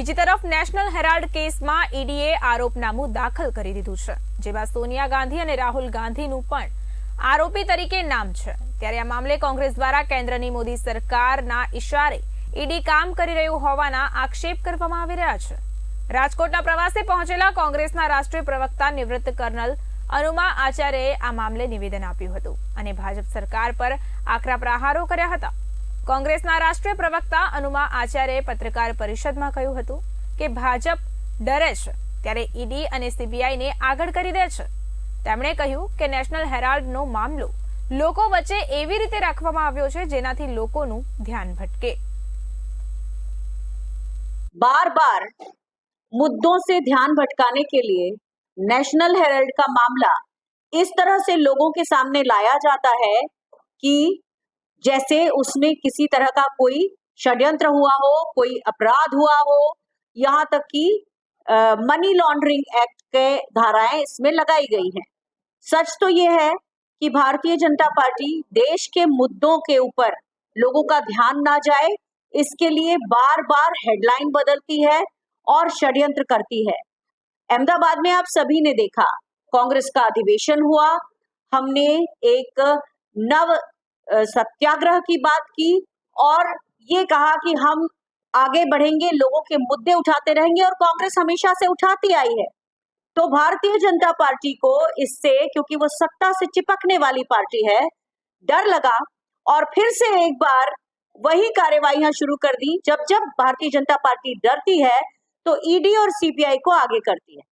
બીજી તરફ national Herald કેસમાં ઈડીએ આરોપનામું દાખલ કરી દીધું છે જેમાં સોનિયા ગાંધી અને રાહુલ ગાંધીનું પણ આરોપી તરીકે નામ છે ત્યારે આ મામલે કોંગ્રેસ દ્વારા કેન્દ્રની મોદી સરકારના ઈશારે ઈડી કામ કરી રહ્યું હોવાના આક્ષેપ કરવામાં આવી રહ્યા છે રાજકોટના પ્રવાસે પહોંચેલા કોંગ્રેસના રાષ્ટ્રીય પ્રવક્તા નિવૃત્ત કર્નલ અનુમા આચાર્યએ આ મામલે નિવેદન આપ્યું હતું અને ભાજપ સરકાર પર આકરા પ્રહારો કર્યા હતા कांग्रेसના રાષ્ટ્રીય પ્રવક્તા અનુમા આચાર્યે પત્રકાર પરિષદમાં કહ્યું હતું કે ભાજપ ડરે છે ત્યારે ED અને CBI ને આગળ કરી દે છે તેમણે કહ્યું કે નેશનલ હેરાલ્ડ નો મામલો લોકો વચ્ચે એવી રીતે રાખવામાં આવ્યો છે જેનાથી લોકોનું ધ્યાન ભટકે બાર બાર મુદ્દો સે ધ્યાન ભટકાવને કે લિયે નેશનલ હેરાલ્ડ કા મામલા ઇસ તરહ સે લોકો કે સામને લાયા જાતા હૈ કી जैसे उसमें किसी तरह का कोई षड्यंत्र हुआ हो कोई अपराध हुआ हो यहाँ तक कि मनी लॉन्ड्रिंग एक्ट के धाराएं इसमें लगाई गई हैं सच तो ये है कि भारतीय जनता पार्टी देश के मुद्दों के ऊपर लोगों का ध्यान ना जाए इसके लिए बार बार हेडलाइन बदलती है और षड्यंत्र करती है अहमदाबाद में आप सभी ने देखा कांग्रेस का अधिवेशन हुआ हमने एक नव सत्याग्रह की बात की और ये कहा कि हम आगे बढ़ेंगे लोगों के मुद्दे उठाते रहेंगे और कांग्रेस हमेशा से उठाती आई है तो भारतीय जनता पार्टी को इससे क्योंकि वो सत्ता से चिपकने वाली पार्टी है डर लगा और फिर से एक बार वही कार्यवाही शुरू कर दी जब जब भारतीय जनता पार्टी डरती है तो ईडी और सीबीआई को आगे करती है